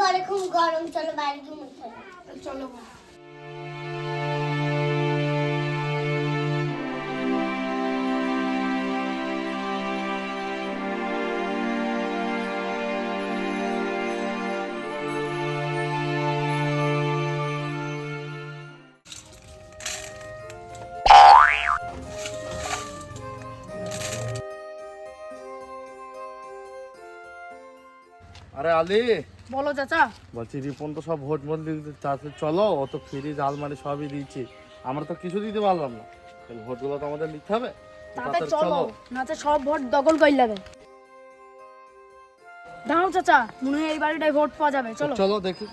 ঘরে খুব গরম চলো বাইরে গিয়ে মুখ ধোবো। চলো আরে আলি বলো চাচা। বলছি রিপন তো সব ভোট ভোট চাচ্ছে। চলো ও তো ফ্রিজ আলমারি সবই দিয়েছি আমরা তো কিছু দিতে পারলাম না। ভোটগুলো তো আমাদের নিতে হবে। তাতে চলো নাচে সব ভোট দখল করে লাগে দাঁড়াও চাচা মনে হয় এই বাড়িটায় ভোট পাওয়া যাবে। চলো। চলো দেখি।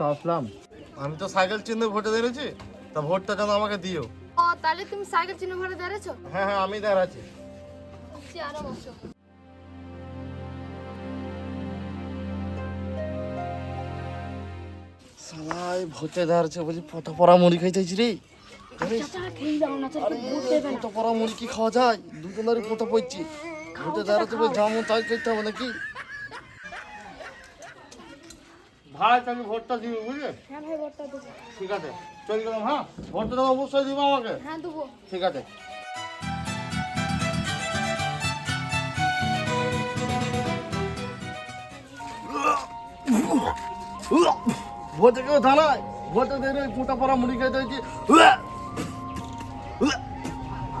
তো আসলাম। আমি তো সাইকেল চিহ্নে ভোটে দিয়েছি তা ভোটটা যেন আমাকে দিও? ও তাহলে তুমি সাইকেল চিহ্ন ভরে দাঁড়িয়েছো হ্যাঁ হ্যাঁ আমি দাঁড়াচ্ছি। চেয়ারে বসো। সালাই ভোটে দাঁড়াচ্ছে বলছি পটা পড়া মুড়ি খাইতেছি রে। ভোট না। পোতা পড়া মুড়ি কি খাওয়া যায়? দুজনেরই পোতা পড়ছি ভোটে দাঁড়াতে বলে যেমন তাই করতে হবে নাকি? ভাই তুমি ভোটটা দিবি বুঝলে? হ্যাঁ ভাই ভোটটা দেবো। ঠিক আছে চলে গেলাম হ্যাঁ? ভোটটা দেবো অবশ্যই দিবো আমাকে। হ্যাঁ দেবো। ঠিক আছে। ভোটে কেউ দাঁড়ায় ভোটে দিয়ে পোটা পড়া মুড়ি খেতে হয়েছি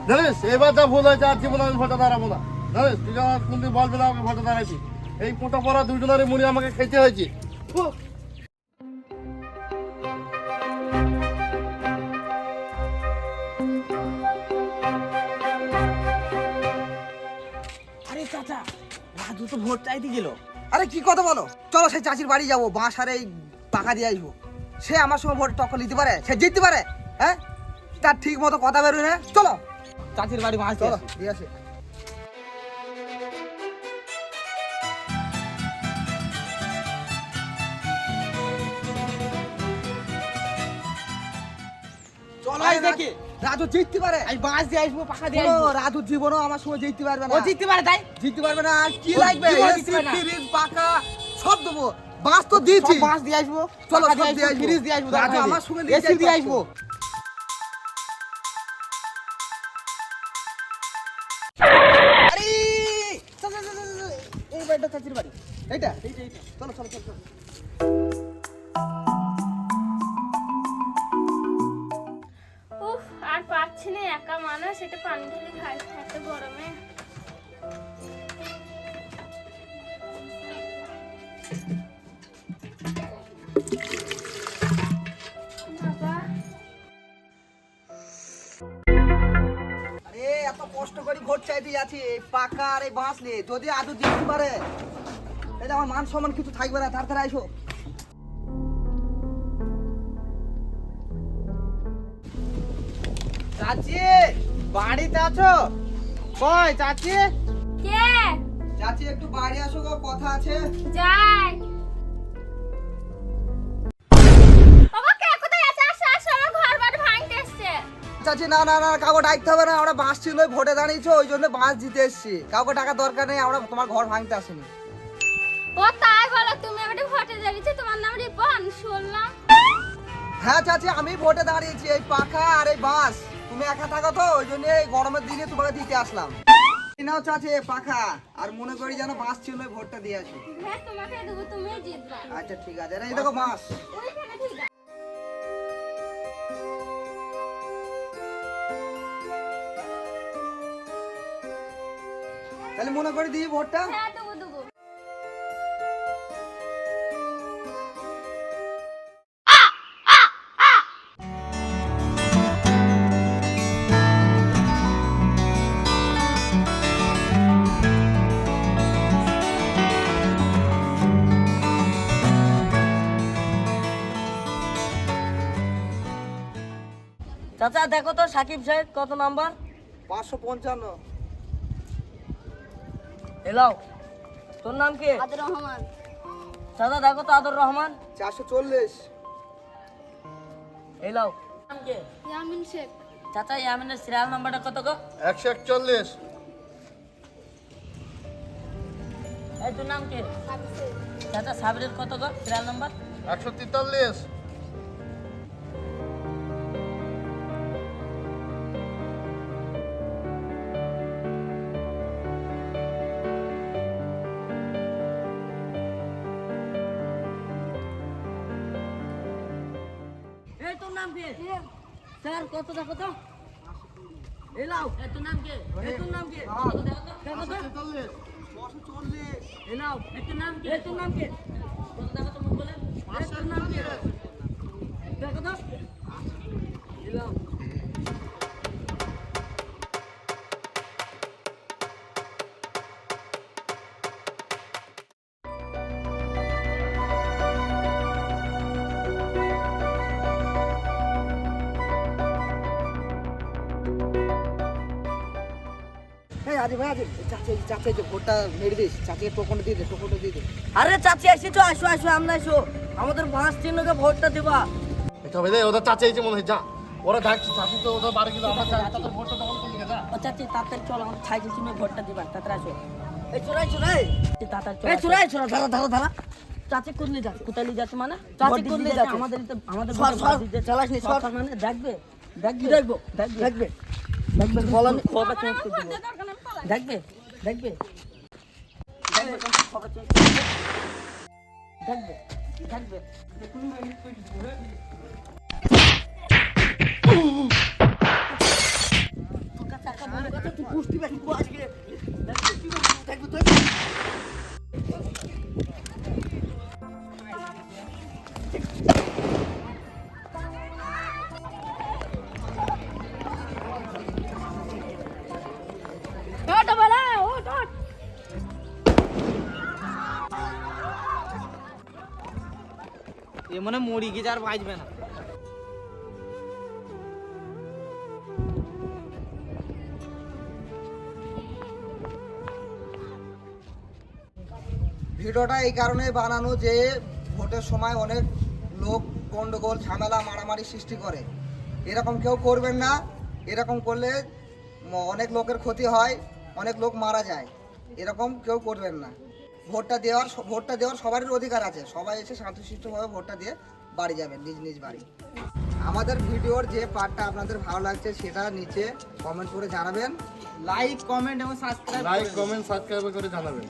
জানিস এবার যা ভুল হয়েছে আর জীবনে আমি ভোটে দাঁড়াবো না। জানিস তুই আমার কোনদিন বলবি না আমাকে ভোটে দাঁড়াইছি। এই পোটা পড়া দুজনেরই মুড়ি আমাকে খেতে হয়েছে। রাজু তো ভোট চাইতে গেল। আরে কি কথা বলো? চলো সেই চাচির বাড়ি যাব বাঁশ আর এই পাকা দিয়ে আসব। সে আমার সঙ্গে ভোট টক্কর নিতে পারে সে জিততে পারে হ্যাঁ? তার ঠিক মতো কথা বেরোয় না। চলো। চাচির বাড়ি বাঁশ চলো দিয়ে আসি। চলো দেখি। রাজু জিততে পারে? আমি বাঁশ দিয়ে আসব পাখা দিয়ে আসব। রাজু জীবনও আমার সময় জিততে পারবে না। ও জিততে পারে তাই? জিততে পারবে না। আর কি লাগবে। ফ্রিজ, পাখা সব দেবো। বাস তো দিয়েছি। বাঁশ দিয়ে আসব চলো, সব দিয়ে আসব। ফ্রিজ দিয়ে আসব রাজু আমার সঙ্গে এসি দিয়ে আসব। আরে! এই বাড়িটা চাচির বাড়ি। এইটা? চলো চলো চলো চলো। মানুষ এটা পানি ঢেলে খাই এত গরমে। কষ্ট করে ভোট চাইতে যাচ্ছি পাকা আর এই বাঁশ নিয়ে, যদি আজও জিততে পারে যে আমার মান সম্মান কিছু থাকবে না, তাড়াতাড়ি আইসো। চাচি বাড়িতে আছো? কই চাচি? কে? চাচি একটু বাড়ি আসো গো কথা আছে। যাই। চাচি না না না কাউকে ডাকতে হবে না আমরা বাঁশ ছিল ভোটে দাঁড়িয়েছো ওই জন্য বাঁশ দিতে এসছি। কাউকে টাকা দরকার নেই আমরা তোমার ঘর ভাঙতে আসিনি। ও তাই বলো তুমি আমাকে ভোটে দাঁড়িয়েছো তোমার নাম রিপন শুনলাম। হ্যাঁ চাচি আমি ভোটে দাঁড়িয়েছি এই পাখা আর এই বাঁশ তুমি একা থাকো তো ওই জন্য এই গরমের দিনে তোমাকে দিতে আসলাম। নাও চাচি পাখা আর মনে করি যেন বাঁশ ছিল ভোটটা দিয়ে আসো। হ্যাঁ তোমাকে দেবো তুমিই জিতবা। আচ্ছা ঠিক আছে এই দেখো আছে। তাহলে মনে করে দিই ভোটটা হ্যাঁ দেবো চাচা দেখো তো সাকিব সাহেব কত নাম্বার? পাঁচশো পঞ্চান্ন। এলাও তোর নাম কি? আদর রহমান। চাচা দেখো তো আদর রহমান। চারশো চল্লিশ। এলাও। নাম কি? ইয়ামিন শেখ। চাচা ইয়ামিনের সিরিয়াল নাম্বারটা কত গো? একশো একচল্লিশ। এই তোর নাম কি? চাচা সাবিরের কত গো? সিরিয়াল নাম্বার একশো তেতাল্লিশ। নাম কে? স্যার কত দেখো তো? এলাও এত নাম কে? এত নাম কে? দেখো তো? এলাও এত নাম কে? এত নাম কে? কত দেখো তো মুখ বলে? নাম কে? দেখো তো। এলাও আজি ভাই আজি চাচি চাচি যে ভোটটা মেরে দিস চাচিকে টোকনটা দিয়ে দে টোকনটা দিয়ে দে। আরে চাচি আসি আসো আসো আমরা আসো আমাদের পাঁচ চিহ্নকে ভোটটা দিবা। তবে রে ওদের চাচা এইছে মনে হয় যা। ওরা ডাকছে চাচি তো ওদের বাড়ি গেলে আমার চাচা তোর ভোটটা তখন কোন দিকে ও চাচি তাড়াতাড়ি চল আমাদের সাইকেল চিহ্নে ভোটটা দিবা তাড়াতাড়ি আসো। এই চোরাই চোরাই তাড়াতাড়ি চল এই চোরাই চোরা ধরো ধরো ধরো চাচি করলে যাচ্ছে? কোথায় নিয়ে যাচ্ছে মানে? চাচি করলে যাচ্ছে? আমাদের আমাদের সর, সর, চালাস নি সর। মানে দেখবে দেখবে। দেখব দেখবে। বলা খবর চেঞ্জ করে দেবো। দেখবে? দেখবে? দেখবে? দেখবে? তুই বেশি করে আজকে। দেখবে, তুই মনে মরি গেছে আর বাঁচবে না। ভিডিওটা এই কারণে বানানো যে ভোটের সময় অনেক লোক গন্ডগোল, ঝামেলা, মারামারি সৃষ্টি করে। এরকম কেউ করবেন না। এরকম করলে অনেক লোকের ক্ষতি হয়, অনেক লোক মারা যায়। এরকম কেউ করবেন না। ভোটটা দেওয়ার ভোটটা দেওয়ার সবারই অধিকার আছে। সবাই এসে শান্তশিষ্টভাবে ভোটটা দিয়ে বাড়ি যাবেন নিজ নিজ বাড়ি। আমাদের ভিডিওর যে পার্টটা আপনাদের ভালো লাগছে সেটা নিচে কমেন্ট করে জানাবেন। লাইক কমেন্ট এবং সাবস্ক্রাইব লাইক কমেন্ট সাবস্ক্রাইব করে জানাবেন।